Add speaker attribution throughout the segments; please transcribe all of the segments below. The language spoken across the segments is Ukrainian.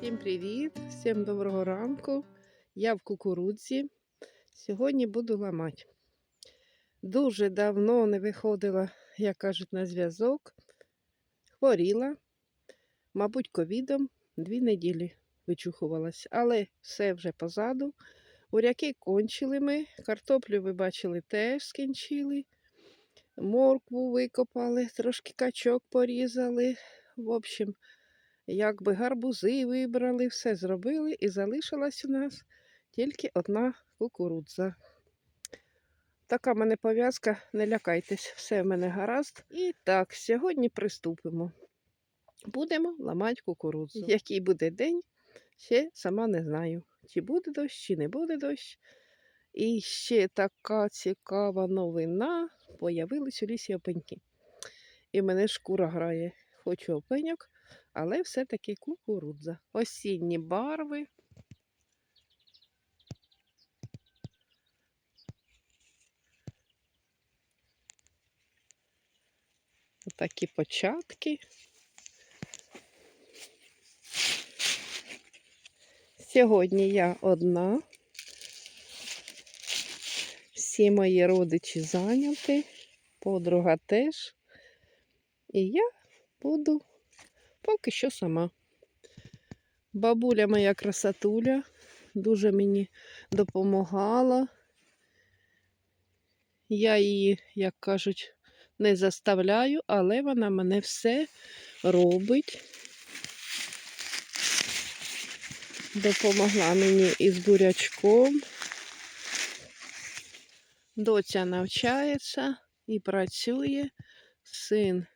Speaker 1: Всім привіт! Всім доброго ранку. Я в кукурудзі. Сьогодні буду ламати. Дуже давно не виходила, як кажуть, на зв'язок. Хворіла, мабуть, ковідом дві неділі вичухувалась, але все вже позаду. Буряки кончили ми, картоплю ви бачили теж скінчили. Моркву викопали, трошки качок порізали. В общем, якби гарбузи вибрали, все зробили і залишилась у нас тільки одна кукурудза. Така в мене пов'язка, не лякайтесь, все в мене гаразд. І так, сьогодні приступимо. Будемо ламати кукурудзу. Який буде день, ще сама не знаю. Чи буде дощ, чи не буде дощ. І ще така цікава новина. Появились у лісі опеньки. І мене шкура грає. Хочу опеньок, але все-таки кукурудза. Осінні барви. Такі початки. Сьогодні я одна. Всі мої родичі зайняті, подруга теж. І я буду поки що сама. Бабуля моя красотуля дуже мені допомагала. Я її, як кажуть, не заставляю, але вона мене все робить. Допомогла мені із бурячком. Доця навчається і працює син.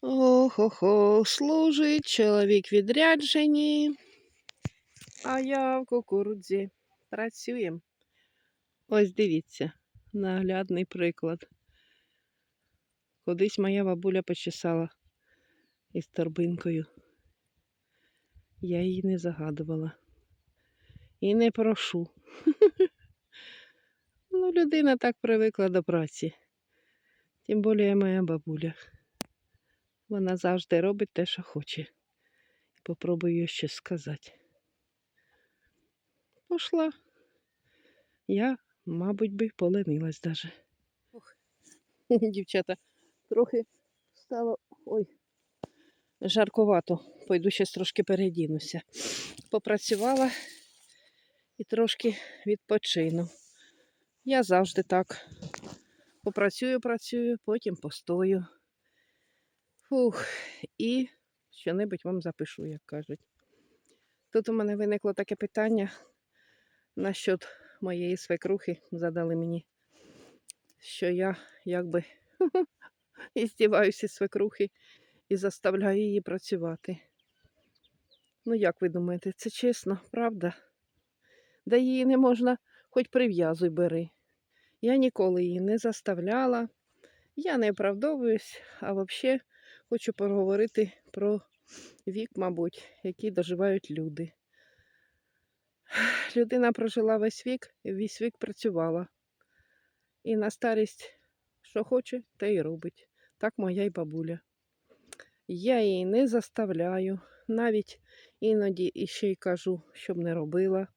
Speaker 1: Ох-охо, служить чоловік відряджені, а я в кукурудзі. Працюємо. Ось дивіться, наглядний приклад. Кудись моя бабуля почесала із торбинкою. Я її не загадувала. І не прошу. Ну, людина так привикла до праці. Тим більше моя бабуля. Вона завжди робить те, що хоче. Попробую щось сказати. Пошла. Я, мабуть, би поленилась даже. Ох, дівчата, трохи стало. Ой, жарковато. Пойду щось трошки передінуся. Попрацювала і трошки відпочину. Я завжди так. Попрацюю, працюю, потім постою. Фух, і що-небудь вам запишу, як кажуть. Тут у мене виникло таке питання насчет моєї свекрухи. Задали мені, що я якби іздіваюся із свекрухи і заставляю її працювати. Ну, як ви думаєте, це чесно, правда? Да її не можна, хоч прив'язуй бери. Я ніколи її не заставляла. Я не оправдовуюсь, а взагалі хочу поговорити про вік, мабуть, який доживають люди. Людина прожила весь вік, весь вік працювала. І на старість, що хоче, те й робить. Так моя й бабуля. Я її не заставляю, навіть іноді іще й кажу, щоб не робила.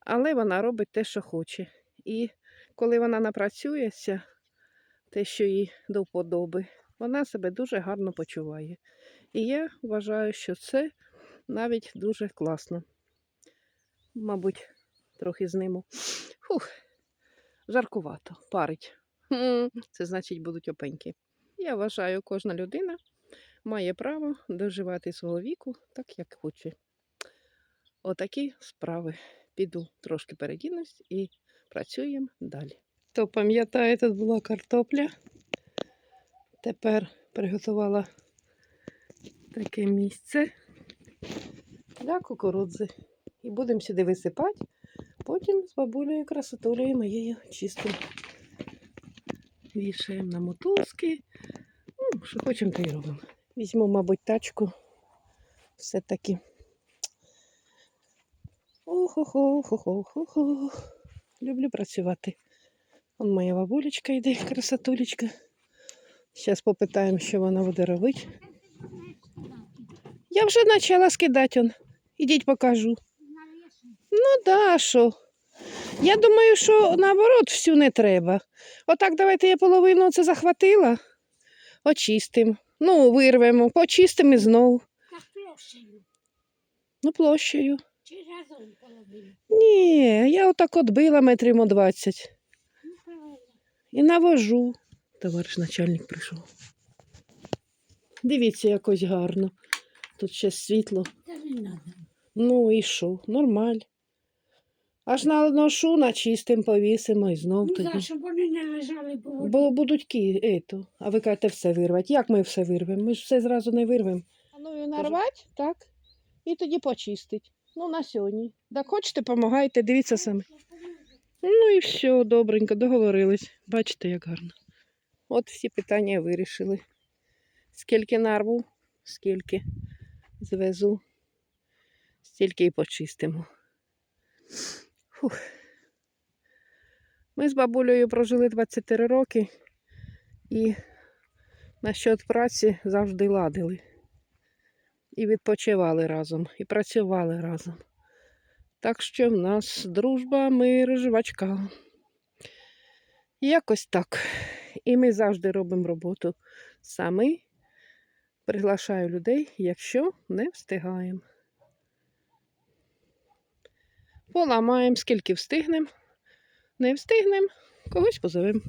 Speaker 1: Але вона робить те, що хоче. І коли вона напрацюється, те, що їй до вподоби, вона себе дуже гарно почуває. І я вважаю, що це навіть дуже класно. Мабуть, трохи зниму. Фух, жаркувато, парить. Це значить будуть опеньки. Я вважаю, кожна людина має право доживати свого віку так, як хоче. Отакі справи. Піду трошки передінусь і працюємо далі. То пам'ятає, тут була картопля. Тепер приготувала таке місце для кукурудзи. І будемо сюди висипати. Потім з бабулею красотулею моєю чистимо. Вішаємо на мотузки. Ну, що хочемо, то й робимо. Візьму, мабуть, тачку. Все-таки. Охо-хо-хо-хо-хо-хо. Люблю працювати. Вон моя бабулечка йде, красотулечка. Зараз попитаємо, що вона буде робити. Я вже почала скидати он. Ідіть покажу. Ну да, що. Я думаю, що наоборот всю не треба. Отак давайте я половину це захватила. Очистимо. Ну, вирвемо, почистимо і знову.
Speaker 2: Так площею.
Speaker 1: Ну, площею.
Speaker 2: Чи разом половину?
Speaker 1: Ні, я отак от била метрів о 20
Speaker 2: Ну, правильно.
Speaker 1: і навожу. Товариш начальник прийшов. Дивіться, якось гарно. Тут ще світло.
Speaker 2: Та не треба.
Speaker 1: Ну і що? Нормаль. Аж наношу, начистим, повісимо і знов
Speaker 2: Ну,
Speaker 1: тоді.
Speaker 2: так, щоб вони не лежали по воді.
Speaker 1: Бо будуть кі, ето, а ви кажете все вирвати. Як ми все вирвемо? Ми ж все зразу не вирвемо. А ну і нарвати, так? І тоді почистить. Ну, на сьогодні. Так хочете, допомагайте, дивіться самі. Ну і все, добренько, договорились. Бачите, як гарно. От всі питання вирішили. Скільки нарву, скільки звезу, стільки і почистимо. Фух. Ми з бабулею прожили 24 роки і насчет праці завжди ладили. І відпочивали разом, і працювали разом. Так що в нас дружба, мир, жвачка. Якось так. І ми завжди робимо роботу самі. Приглашаю людей, якщо не встигаємо. Поламаємо, скільки встигнемо. Не встигнемо, когось позовемо.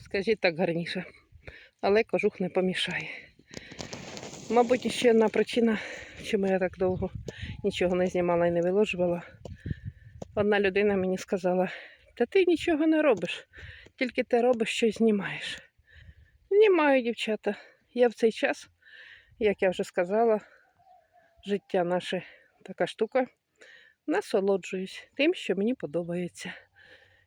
Speaker 1: Скажіть так гарніше. Але кожух не помішає. Мабуть, ще одна причина, чому я так довго нічого не знімала і не виложувала. Одна людина мені сказала, та ти нічого не робиш, тільки ти робиш, що знімаєш. Знімаю, дівчата. Я в цей час, як я вже сказала, життя наше така штука. Насолоджуюсь тим, що мені подобається.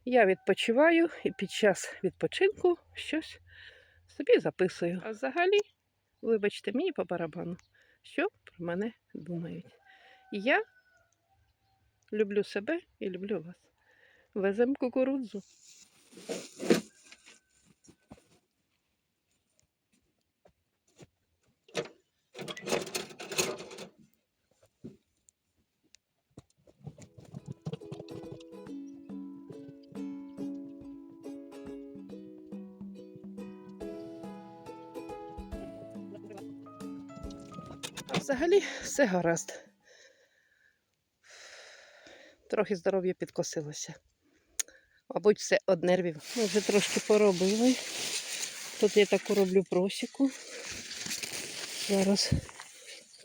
Speaker 1: Я відпочиваю і під час відпочинку щось собі записую. А взагалі, вибачте, мені по барабану, що про мене думають. Я люблю себе і люблю вас. Везем кукурудзу. Взагалі все гаразд. Трохи здоров'я підкосилося. Мабуть, все од нервів. Ми вже трошки поробили. Тут я таку роблю просіку. Зараз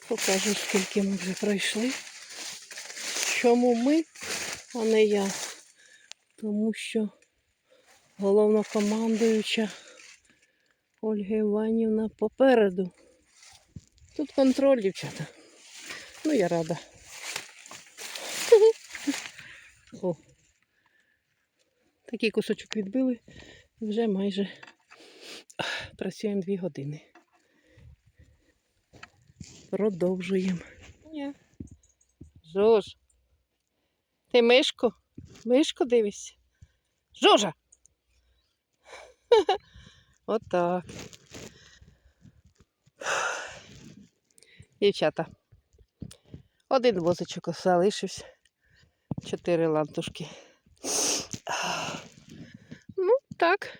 Speaker 1: покажу, скільки ми вже пройшли. Чому ми, а не я? Тому що головнокомандуюча Ольга Іванівна попереду. Тут контроль, дівчата. Ну, я рада. Такий кусочок відбили. Вже майже працюємо дві години. Продовжуємо. Жож. Ти мишко? Мишко дивишся? Жожа! Отак. Дівчата. Один возичок залишився. Чотири лантушки. Ну, так.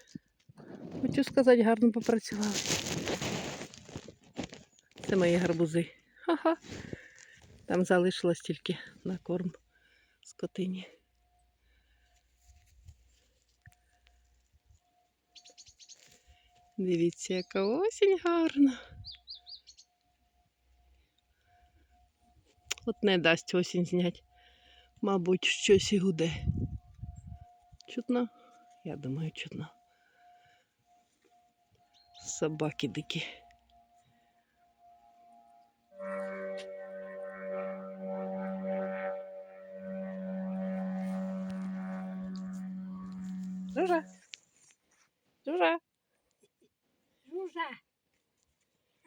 Speaker 1: Хочу сказати, гарно попрацювали. Це мої гарбузи. Ха-ха. Там залишилось тільки на корм скотині. Дивіться, яка осінь гарна. От не дасть осінь зняти. Мабуть, щось і гуде. Чутно? Я думаю, чутно. Собаки дикі. Жужа. Жужа.
Speaker 2: Жужа.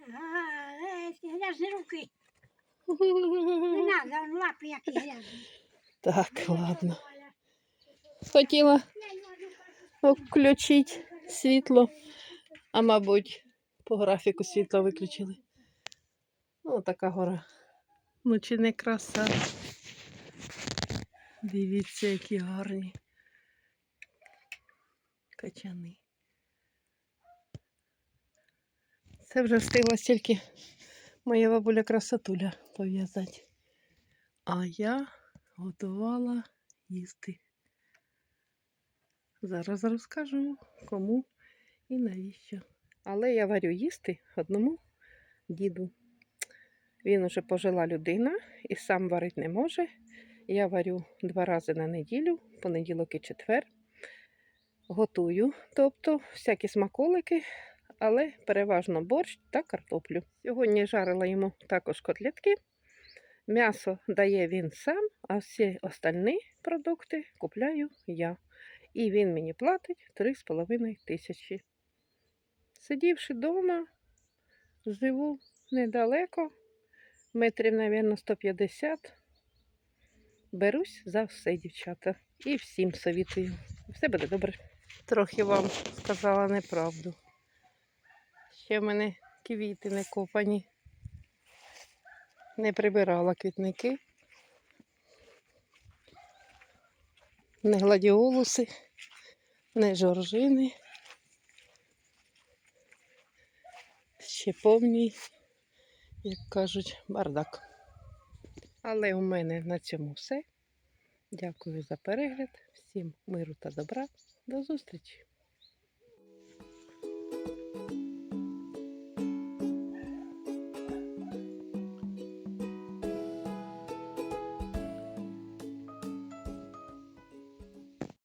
Speaker 2: Ага, е, ці грязні руки. Не треба, он лапи які грязні.
Speaker 1: Так, ладно. Хотіла включити світло, а мабуть, по графіку світло виключили. Ну, така гора. Ну чи не краса? Дивіться, які гарні качани. Це вже встигла стільки моя бабуля красотуля пов'язати. А я готувала їсти. Зараз розкажу кому і навіщо. Але я варю їсти одному діду. Він уже пожила людина і сам варити не може. Я варю два рази на неділю, понеділок і четвер. Готую, тобто всякі смаколики, але переважно борщ та картоплю. Сьогодні жарила йому також котлетки. М'ясо дає він сам, а всі остальні продукти купляю я. І він мені платить 3,5 тисячі. Сидівши вдома, живу недалеко, метрів, мабуть, 150. Берусь за все, дівчата. І всім совітую. Все буде добре. Трохи вам сказала неправду. Ще в мене квіти не копані. Не прибирала квітники. Не гладіолуси, не жоржини. Ще повний, як кажуть, бардак. Але у мене на цьому все. Дякую за перегляд. Всім миру та добра. До зустрічі!